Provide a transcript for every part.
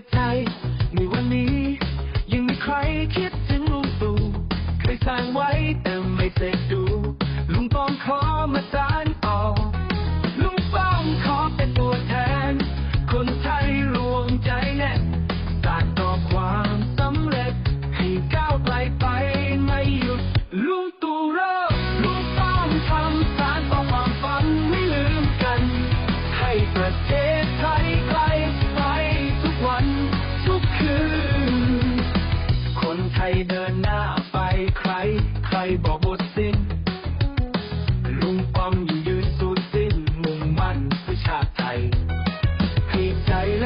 ศไทย ในวันนี้ ยังมีใครคิดถึงลุงตู่เคยสร้างไว้แต่ไม่เสร็จดู ลุงป้อมขอมาสา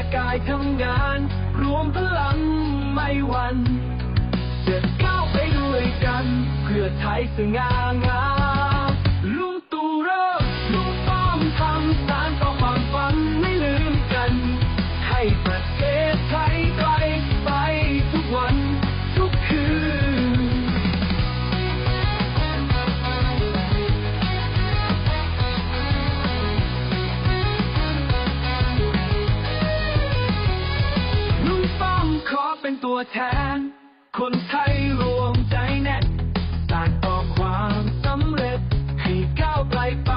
และกายทำงาน รวมพลังไม่วันจะก้าวไปด้วยกัน เพื่อไทยสง่างาม ทน คนไทยรวมใจแน่นสานต่อความสำเร็จ ให้ก้าวไกลไป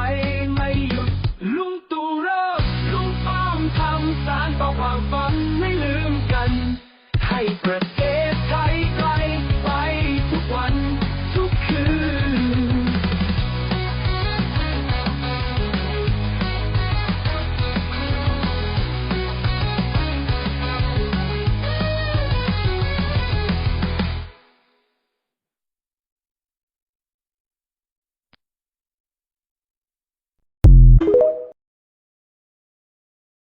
ไม่หยุดลุงตู่เริ่มลุงป้อมทำสารต่อความฝัน